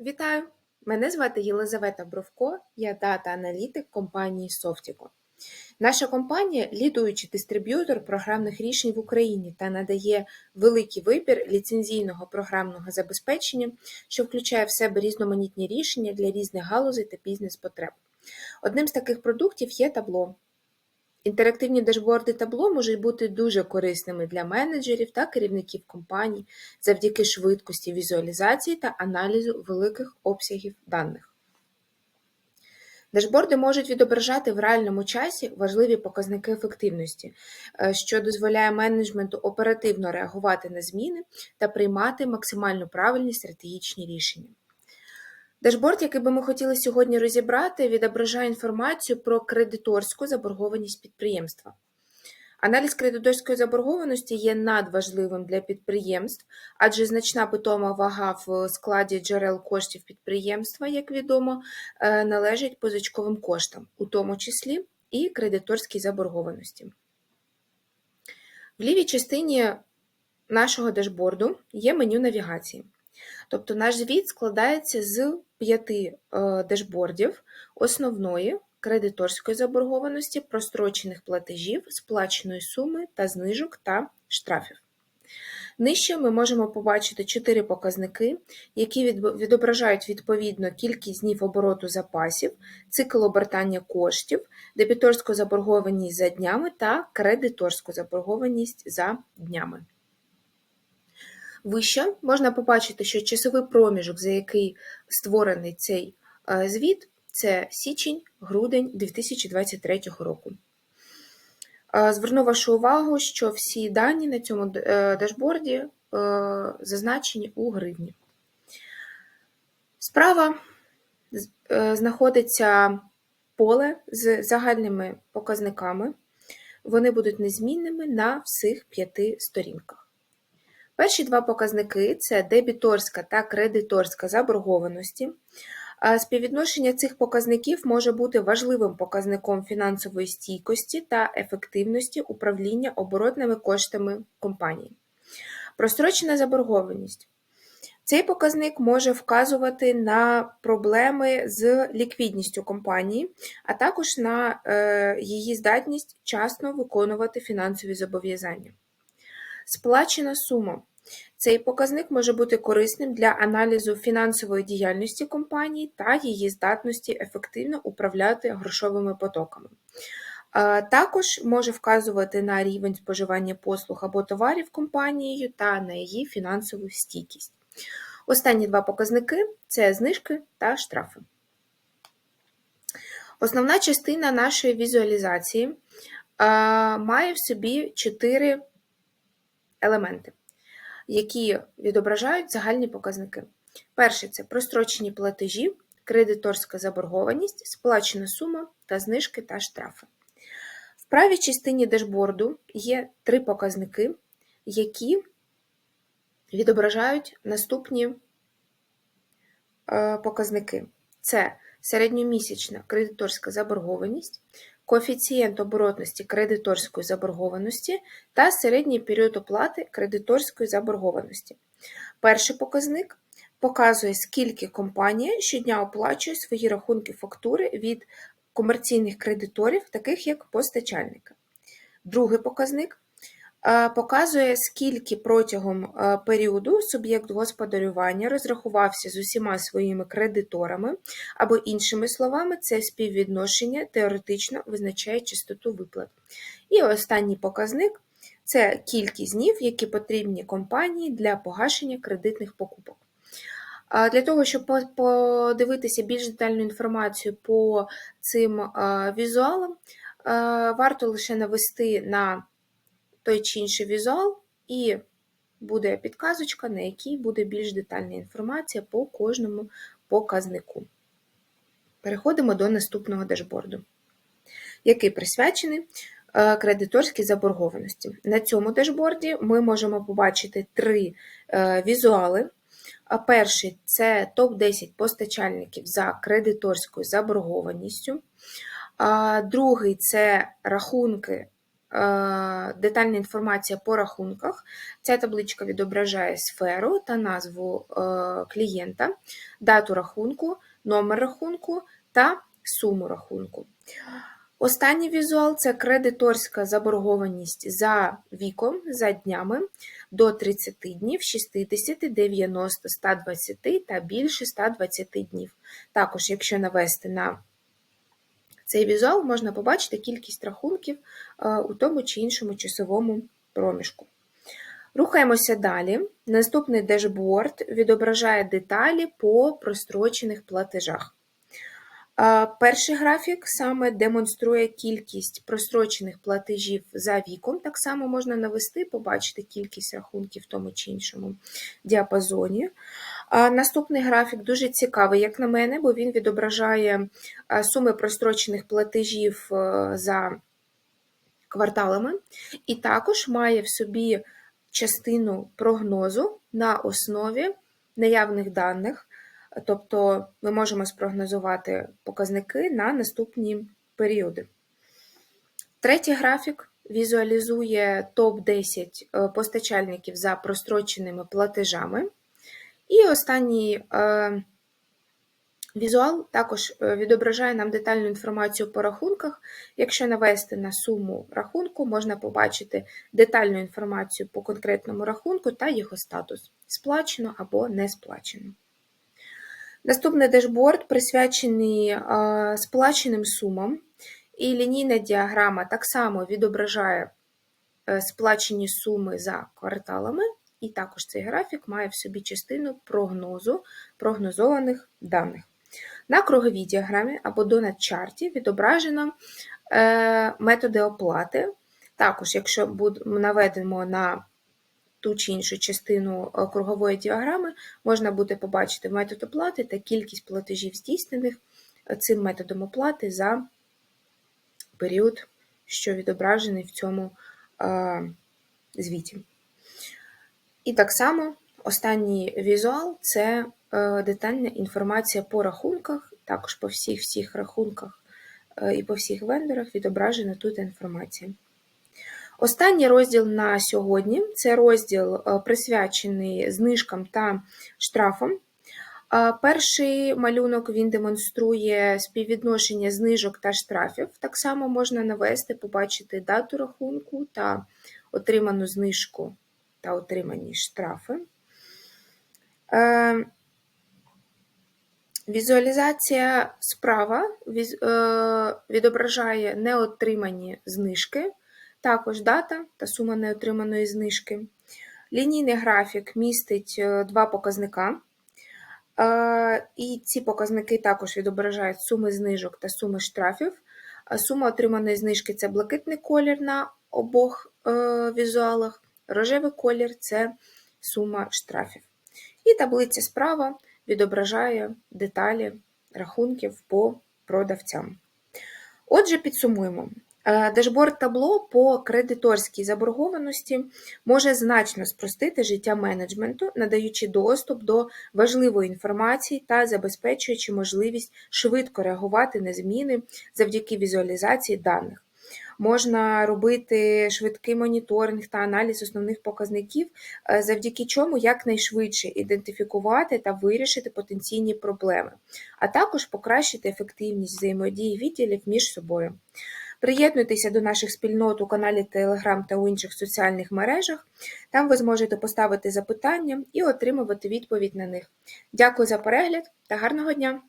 Вітаю! Мене звати Єлизавета Бровко, я дата-аналітик компанії Softico. Наша компанія лідуючий дистриб'ютор програмних рішень в Україні та надає великий вибір ліцензійного програмного забезпечення, що включає в себе різноманітні рішення для різних галузей та бізнес-потреб. Одним з таких продуктів є табло. Інтерактивні дашборди табло можуть бути дуже корисними для менеджерів та керівників компаній завдяки швидкості візуалізації та аналізу великих обсягів даних. Дашборди можуть відображати в реальному часі важливі показники ефективності, е, що дозволяє менеджменту оперативно реагувати на зміни та приймати максимально правильні стратегічні рішення. Дашборд, який би ми хотіли сьогодні розібрати, відображає інформацію про кредиторську заборгованість підприємства. Аналіз кредиторської заборгованості є надважливим для підприємств, адже значна питома вага в складі джерел коштів підприємства, як відомо, е, належить позичковим коштам, у тому числі і кредиторській заборгованості. В лівій частині нашого дашборду є меню навігації. Тобто наш звіт складається з п'яти е, дашбордів основної кредиторської заборгованості, прострочених платежів, сплаченої суми та знижок та штрафів. Нижче ми можемо побачити чотири показники, які відображають відповідно кількість днів обороту запасів, цикл обертання коштів, дебіторську заборгованість за днями та кредиторську заборгованість за днями. Вище можна побачити, що часовий проміжок, за який створений цей е, звіт, це січень-грудень 2023 року. Е, зверну вашу увагу, що всі дані на цьому е, дашборді зазначені у гривні. Справа знаходиться поле з загальними показниками. Вони будуть незмінними на всіх п'яти сторінках. Перші два показники це дебіторська та кредиторська заборгованості. Співвідношення цих показників може бути важливим показником фінансової стійкості та ефективності управління оборотними коштами компанії. Прострочена заборгованість. Цей показник може вказувати на проблеми з ліквідністю компанії, а також на е, її здатність часно виконувати фінансові зобов'язання. Сплачена сума. Цей показник може бути корисним для аналізу фінансової діяльності компанії та її здатності ефективно управляти грошовими потоками. Також може вказувати на рівень споживання послуг або товарів компанією та на її фінансову стійкість. Останні два показники це знижки та штрафи. Основна частина нашої візуалізації має в собі чотири елементи які відображають загальні показники. Перший це прострочені платежі, кредиторська заборгованість, сплачена сума та знижки та штрафи. В правій частині дашборду є три показники, які відображають наступні е, показники: це середньомісячна кредиторська заборгованість, коефіцієнт оборотності кредиторської заборгованості та середній період оплати кредиторської заборгованості. Перший показник показує, скільки компанія щодня оплачує свої рахунки фактури від комерційних кредиторів, таких як постачальника. Другий показник показує, скільки протягом е, періоду суб'єкт господарювання розрахувався з усіма своїми кредиторами, або, іншими словами, це співвідношення теоретично визначає частоту виплат. І останній показник це кількість днів, які потрібні компанії для погашення кредитних покупок. Для того, щоб подивитися більш детальну інформацію по цим е, візуалам, варто лише навести на той чи інший візуал, і буде підказочка, на якій буде більш детальна інформація по кожному показнику. Переходимо до наступного дашборду, який присвячений е, кредиторській заборгованості. На цьому дашборді ми можемо побачити три е, візуали. Перший це топ-10 постачальників за кредиторською заборгованістю. Другий це рахунки детальна інформація по рахунках. Ця табличка відображає сферу та назву е, клієнта, дату рахунку, номер рахунку та суму рахунку. Останній візуал це кредиторська заборгованість за віком, за днями до 30 днів, 60, 90, 120 та більше 120 днів. Також, якщо навести на цей візуал, можна побачити кількість рахунків е, у тому чи іншому часовому проміжку. Рухаємося далі. Наступний дешборд відображає деталі по прострочених платежах. Перший графік саме демонструє кількість прострочених платежів за віком. Так само можна навести, побачити кількість рахунків в тому чи іншому діапазоні. Наступний графік дуже цікавий, як на мене, бо він відображає суми прострочених платежів е, за кварталами, і також має в собі частину прогнозу на основі наявних даних. Тобто ми можемо спрогнозувати показники на наступні періоди. Третій графік візуалізує топ-10 е, постачальників за простроченими платежами. І останній е, візуал також е, відображає нам детальну інформацію по рахунках. Якщо навести на суму рахунку, можна побачити детальну інформацію по конкретному рахунку та його статус сплачено або не сплачено. Наступний дешборд присвячений сплаченим сумам, і лінійна діаграма так само відображає е, сплачені суми за кварталами, і також цей графік має в собі частину прогнозу прогнозованих даних. На круговій діаграмі або донат-чарті відображено е, методи оплати. Також, якщо наведемо на ту чи іншу частину е, кругової діаграми можна буде побачити метод оплати та кількість платежів здійснених е, цим методом оплати за період, що відображений в цьому е, звіті. І так само останній візуал це детальна інформація по рахунках, також по всіх всіх рахунках і по всіх вендорах відображена тут інформація. Останній розділ на сьогодні це розділ е, присвячений знижкам та штрафам. Е, перший малюнок він демонструє співвідношення знижок та штрафів. Так само можна навести, побачити дату рахунку та отриману знижку та отримані штрафи. Е, візуалізація справа відображає неотримані знижки також дата та сума неотриманої знижки. Лінійний графік містить е, два показника, е, і ці показники також відображають суми знижок та суми штрафів. Сума отриманої знижки це блакитний колір на обох е, візуалах, рожевий колір це сума штрафів. І таблиця справа відображає деталі рахунків по продавцям. Отже, підсумуємо. Е, дашборд табло по кредиторській заборгованості може значно спростити життя менеджменту, надаючи доступ до важливої інформації та забезпечуючи можливість швидко реагувати на зміни завдяки візуалізації даних. Можна робити швидкий моніторинг та аналіз основних показників, е, завдяки чому якнайшвидше ідентифікувати та вирішити потенційні проблеми, а також покращити ефективність взаємодії відділів між собою. Приєднуйтеся до наших спільнот у каналі Telegram та у інших соціальних мережах. Там ви зможете поставити запитання і отримувати відповідь на них. Дякую за перегляд та гарного дня!